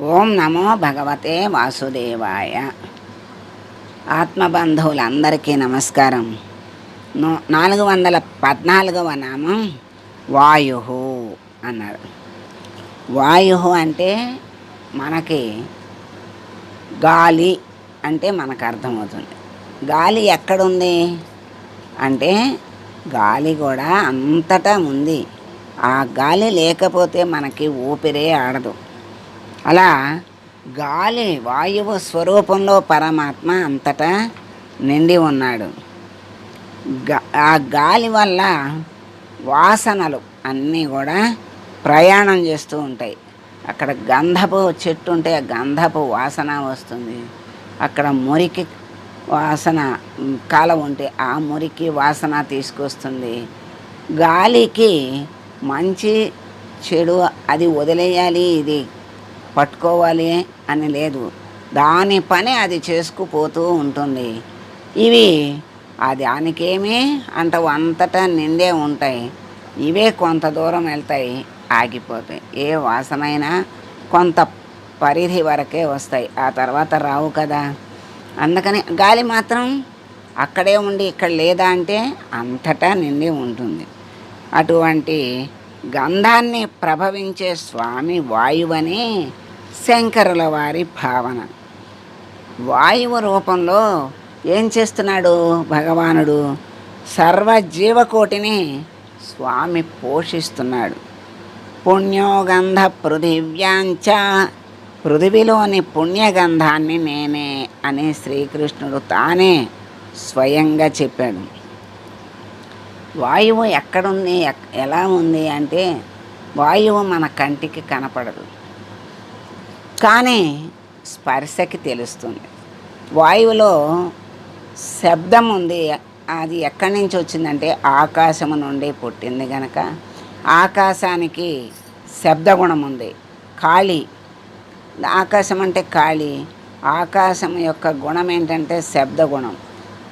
ఓం నమో భగవతే వాసుదేవాయ. ఆత్మబంధువులందరికీ నమస్కారం. నాలుగు వందల పద్నాలుగవ నామం వాయు అన్నారు. వాయు అంటే మనకి గాలి అంటే మనకు అర్థమవుతుంది. గాలి ఎక్కడుంది? అంటే గాలి కూడా అంతటా ఉంది. ఆ గాలి లేకపోతే మనకి ఊపిరే ఆడదు. అలా గాలి వాయువు స్వరూపంలో పరమాత్మ అంతటా నిండి ఉన్నాడు. గా ఆ గాలి వల్ల వాసనలు అన్నీ కూడా ప్రయాణం చేస్తూ ఉంటాయి. అక్కడ గంధపు చెట్టు ఉంటే ఆ గంధపు వాసన వస్తుంది. అక్కడ మురికి వాసన కాలం ఉంటే ఆ మురికి వాసన తీసుకొస్తుంది. గాలికి మంచి చెడు అది వదిలేయాలి ఇది పట్టుకోవాలి అని లేదు. దాని పని అది చేసుకుపోతూ ఉంటుంది. ఇవి ఆ దానికేమీ అంట అంతటా నిండే ఉంటాయి. ఇవే కొంత దూరం వెళ్తాయి ఆగిపోతాయి. ఏ వాసనైనా కొంత పరిధి వరకే వస్తాయి. ఆ తర్వాత రావు కదా. అందుకని గాలి మాత్రం అక్కడే ఉండి ఇక్కడ లేదా అంటే అంతటా నిండి ఉంటుంది. అటువంటి గంధాన్ని ప్రభవించే స్వామి వాయువని శంకరుల వారి భావన. వాయువు రూపంలో ఏం చేస్తున్నాడు భగవానుడు? సర్వజీవకోటిని స్వామి పోషిస్తున్నాడు. పుణ్యోగంధ పృథివ్యాంచ పృథివిలోని పుణ్యగంధాన్ని నేనే అని శ్రీకృష్ణుడు తానే స్వయంగా చెప్పాడు. వాయువు ఎక్కడుంది ఎక్- ఎలా ఉంది అంటే వాయువు మన కంటికి కనపడదు. కానీ స్పర్శకి తెలుస్తుంది. వాయువులో శబ్దం ఉంది అది ఎక్కడి నుంచి వచ్చిందంటే ఆకాశము నుండి పుట్టింది గనక. ఆకాశానికి శబ్దగుణం ఉంది ఖాళీ. ఆకాశం అంటే ఖాళీ. ఆకాశం యొక్క గుణం ఏంటంటే శబ్దగుణం.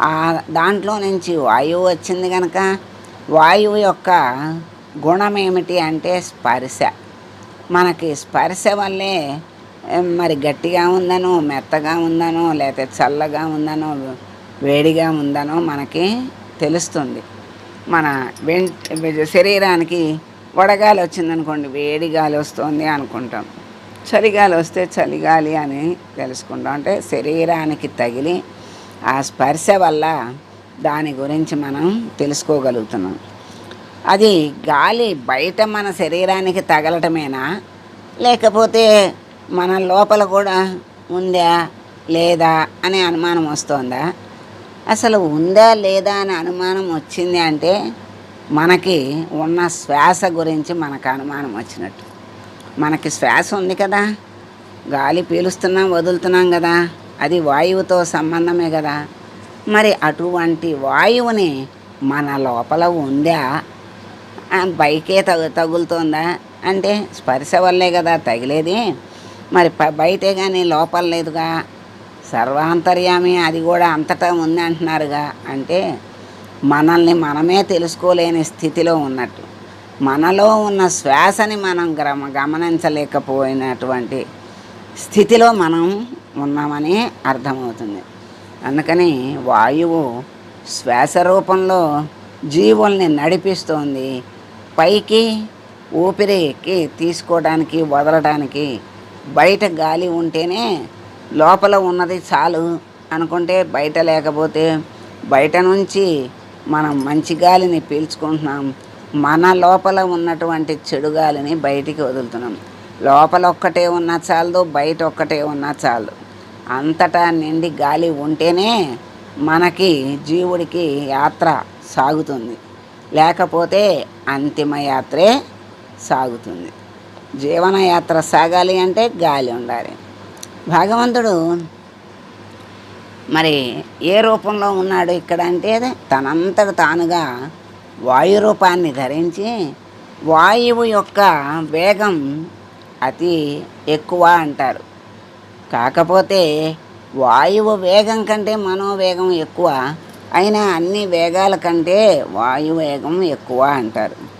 ఆ దాంట్లో నుంచి వాయువు వచ్చింది కనుక వాయువు యొక్క గుణం ఏమిటి అంటే స్పర్శ. మనకి స్పర్శ వల్లే మరి గట్టిగా ఉందనో మెత్తగా ఉందనో లేకపోతే చల్లగా ఉందనో వేడిగా ఉందనో మనకి తెలుస్తుంది. మన వెంట శరీరానికి వడగాలి వచ్చిందనుకోండి వేడి గాలి వస్తుంది అనుకుంటాం. చలిగాలి వస్తే చలిగాలి అని తెలుసుకుంటాం. అంటే శరీరానికి తగిలి ఆ స్పర్శ వల్ల దాని గురించి మనం తెలుసుకోగలుగుతున్నాం. అది గాలి బయట మన శరీరానికి తగలటమేనా? లేకపోతే మన లోపల కూడా ఉందా లేదా అనే అనుమానం వస్తుందా? అసలు ఉందా లేదా అనే అనుమానం వచ్చింది అంటే మనకి ఉన్న శ్వాస గురించి మనకు అనుమానం వచ్చినట్టు. మనకి శ్వాస ఉంది కదా గాలి పీలుస్తున్నాం వదులుతున్నాం కదా అది వాయువుతో సంబంధమే కదా. మరి అటువంటి వాయువుని మన లోపల ఉందా? బైకే పైకే తగు తగులుతోందా? అంటే స్పర్శ వల్లే కదా తగిలేది. మరి బయటే కానీ లోపల లేదుగా. సర్వాంతర్యామి అది కూడా అంతటా ఉంది అంటున్నారుగా. అంటే మనల్ని మనమే తెలుసుకోలేని స్థితిలో ఉన్నట్టు. మనలో ఉన్న శ్వాసని మనం గ్రమ గమనించలేకపోయినటువంటి స్థితిలో మనం ఉన్నామని అర్థమవుతుంది. అందుకని వాయువు శ్వాస రూపంలో జీవుల్ని నడిపిస్తోంది. పైకి ఊపిరికి తీసుకోవడానికి వదలడానికి బయట గాలి ఉంటేనే లోపల ఉన్నది చాలు అనుకుంటే బయట లేకపోతే బయట నుంచి మనం మంచి గాలిని పీల్చుకుంటున్నాం. మన లోపల ఉన్నటువంటి చెడు గాలిని బయటికి వదులుతున్నాం. లోపల ఒక్కటే ఉన్నా చాలదు బయట ఒక్కటే ఉన్నా చాలు అంతటా నిండి గాలి ఉంటేనే మనకి జీవుడికి యాత్ర సాగుతుంది. లేకపోతే అంతిమ యాత్రే సాగుతుంది. జీవనయాత్ర సాగాలి అంటే గాలి ఉండాలి. భగవంతుడు మరి ఏ రూపంలో ఉన్నాడు ఇక్కడ అంటే తనంతట తానుగా వాయు రూపాన్ని ధరించి వాయువు యొక్క వేగం అతి ఎక్కువ అంటారు. కాకపోతే వాయువు వేగం కంటే మనోవేగం ఎక్కువ అయినా అన్ని వేగాల కంటే వాయు వేగం ఎక్కువ అంటారు.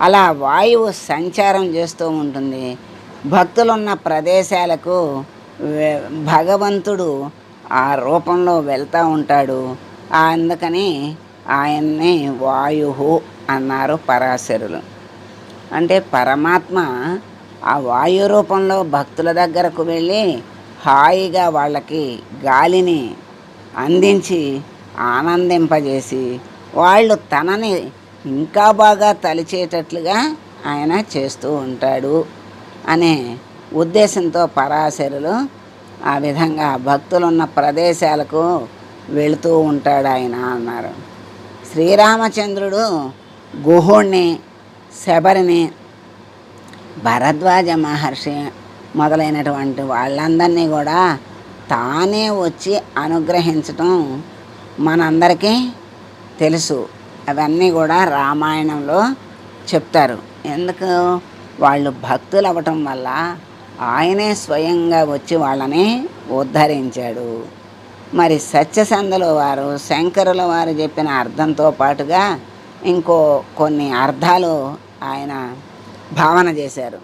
అలా వాయువు సంచారం చేస్తూ ఉంటుంది. భక్తులున్న ప్రదేశాలకు భగవంతుడు ఆ రూపంలో వెళ్తూ ఉంటాడు. అందుకని ఆయన్ని వాయు అన్నారు పరాశరులు. అంటే పరమాత్మ ఆ వాయు రూపంలో భక్తుల దగ్గరకు వెళ్ళి హాయిగా వాళ్ళకి గాలిని అందించి ఆనందింపజేసి వాళ్ళు తనని ఇంకా బాగా తలిచేటట్లుగా ఆయన చేస్తూ ఉంటాడు అనే ఉద్దేశంతో పరాశరులు ఆ విధంగా భక్తులున్న ప్రదేశాలకు వెళుతూ ఉంటాడు ఆయన అన్నారు. శ్రీరామచంద్రుడు గుహుణ్ణి శబరిని భరద్వాజ మహర్షి మొదలైనటువంటి వాళ్ళందరినీ కూడా తానే వచ్చి అనుగ్రహించటం మనందరికీ తెలుసు. అవన్నీ కూడా రామాయణంలో చెప్తారు. ఎందుకు? వాళ్ళు భక్తులు అవ్వటం వల్ల ఆయనే స్వయంగా వచ్చి వాళ్ళని ఉద్ధరించాడు. మరి సత్యసంధుల వారు శంకరుల వారు చెప్పిన అర్థంతో పాటుగా ఇంకో కొన్ని అర్థాలు ఆయన భావన చేశారు.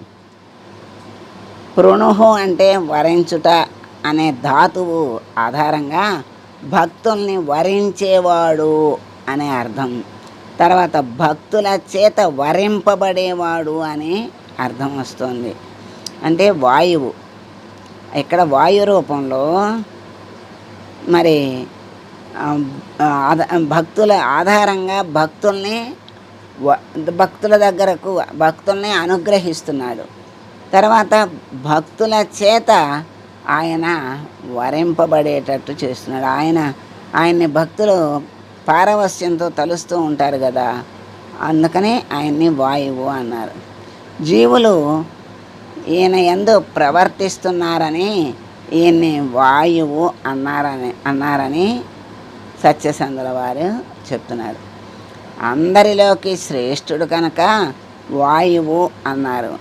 పృణుహు అంటే వరించుట అనే ధాతువు ఆధారంగా భక్తుల్ని వరించేవాడు అనే అర్థం. తర్వాత భక్తుల చేత వరింపబడేవాడు అనే అర్థం వస్తుంది. అంటే వాయువు. ఇక్కడ వాయు రూపంలో మరి భక్తుల ఆధారంగా భక్తుల్ని భక్తుల దగ్గరకు భక్తుల్ని అనుగ్రహిస్తున్నాడు. తర్వాత భక్తుల చేత ఆయన వరింపబడేటట్టు చేస్తున్నాడు. ఆయన ఆయన్ని భక్తులు పారవస్యంతో తలుస్తూ ఉంటారు కదా అందుకనే ఆయన్ని వాయువు అన్నారు. జీవులు ఈయన ఎందు ప్రవర్తిస్తున్నారని ఈయన్ని వాయువు అన్నారని అన్నారని సత్యసంధుల వారు చెప్తున్నారు. అందరిలోకి శ్రేష్ఠుడు కనుక వాయువు అన్నారు.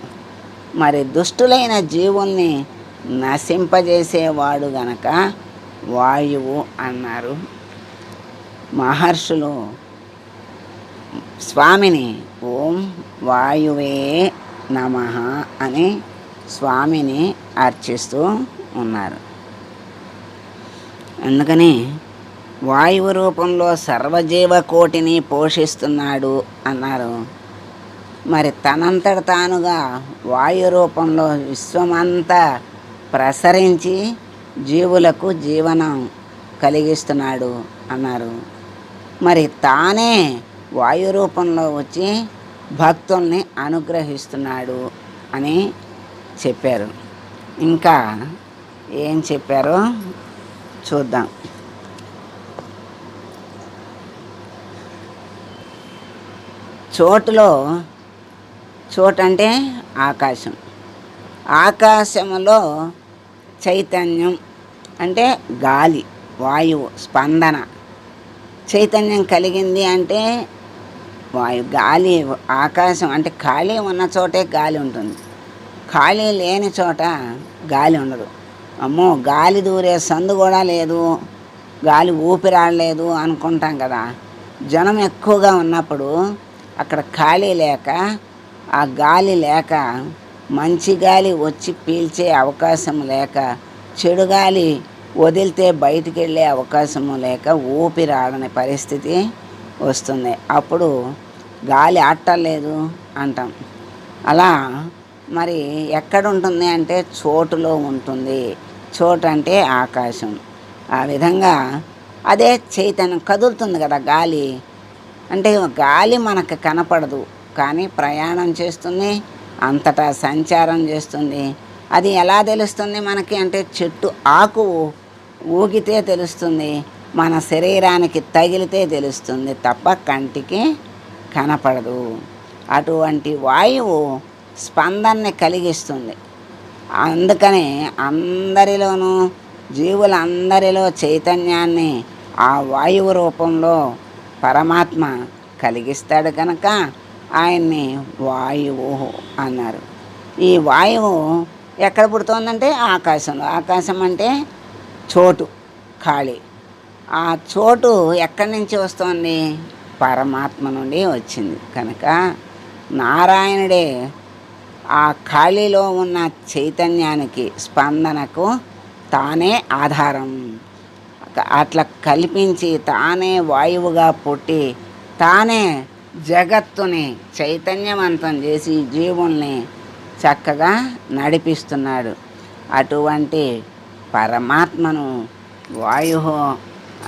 మరి దుష్టులైన జీవుల్ని నశింపజేసేవాడు గనక వాయువు అన్నారు. మహర్షులు స్వామిని ఓం వాయువే నమ అని స్వామిని అర్చిస్తూ ఉన్నారు. అందుకని వాయువు రూపంలో సర్వజీవకోటిని పోషిస్తున్నాడు అన్నారు. మరి తనంతట తానుగా వాయు రూపంలో విశ్వమంతా ప్రసరించి జీవులకు జీవనం కలిగిస్తున్నాడు అన్నారు. మరి తానే వాయు రూపంలో వచ్చి భక్తుల్ని అనుగ్రహిస్తున్నాడు అని చెప్పారు. ఇంకా ఏం చెప్పారో చూద్దాం. చోటులో చోటంటే అంటే ఆకాశం. ఆకాశంలో చైతన్యం అంటే గాలి వాయువు స్పందన. చైతన్యం కలిగింది అంటే వాయు గాలి ఆకాశం అంటే ఖాళీ ఉన్న చోటే గాలి ఉంటుంది. ఖాళీ లేని చోట గాలి ఉండదు. అమ్మో గాలి దూరే సందు కూడా లేదు. గాలి ఊపిరాడలేదు అనుకుంటాం కదా. జనం ఎక్కువగా ఉన్నప్పుడు అక్కడ ఖాళీ లేక ఆ గాలి లేక మంచి గాలి వచ్చి పీల్చే అవకాశం లేక చెడు గాలి వదిలితే బయటికి వెళ్ళే అవకాశము లేక ఊపిరాడని పరిస్థితి వస్తుంది. అప్పుడు గాలి ఆడలేదు అంటాం. అలా మరి ఎక్కడ ఉంటుంది అంటే చోటులో ఉంటుంది. చోటు అంటే ఆకాశం. ఆ విధంగా అదే చైతన్యం కదులుతుంది కదా గాలి. అంటే గాలి మనకు కనపడదు. కానీ ప్రయాణం చేస్తుంది అంతటా సంచారం చేస్తుంది. అది ఎలా తెలుస్తుంది మనకి అంటే చెట్టు ఆకు ఊగితే తెలుస్తుంది మన శరీరానికి తగిలితే తెలుస్తుంది తప్ప కంటికి కనపడదు. అటువంటి వాయువు స్పందనని కలిగిస్తుంది. అందుకనే అందరిలోనూ జీవులందరిలో చైతన్యాన్ని ఆ వాయువు రూపంలో పరమాత్మ కలిగిస్తాడు కనుక ఆయన్ని వాయువు అన్నారు. ఈ వాయువు ఎక్కడ పుడుతోందంటే ఆకాశంలో. ఆకాశం అంటే చోటు ఖాళీ. ఆ చోటు ఎక్కడి నుంచి వస్తుంది? పరమాత్మ నుండి వచ్చింది. కనుక నారాయణుడే ఆ ఖాళీలో ఉన్న చైతన్యానికి స్పందనకు తానే ఆధారం. అట్లా కల్పించి తానే వాయువుగా పుట్టి తానే జగత్తుని చైతన్యవంతం చేసి జీవుల్ని చక్కగా నడిపిస్తున్నాడు. అటువంటి పరమాత్మను వాయు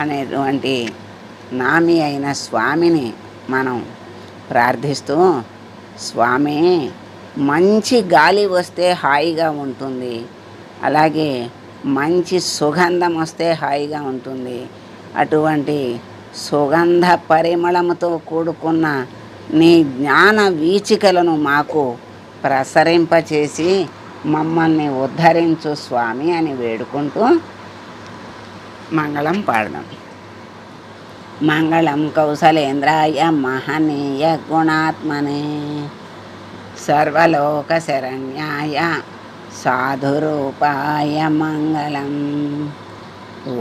అనేటువంటి నామి అయిన స్వామిని మనం ప్రార్థిస్తూ స్వామి మంచి గాలి వస్తే హాయిగా ఉంటుంది. అలాగే మంచి సుగంధం వస్తే హాయిగా ఉంటుంది. అటువంటి సుగంధ పరిమళముతో కూడుకున్న నీ జ్ఞాన వీచికలను మాకు ప్రసరింపచేసి మమ్మల్ని ఉద్ధరించు స్వామి అని వేడుకుంటూ మంగళం పాడడం మంగళం కౌశలేంద్రాయ మహనీయ గుణాత్మనే సర్వలోక శరణ్యాయ సాధురూపాయ మంగళం. ఓ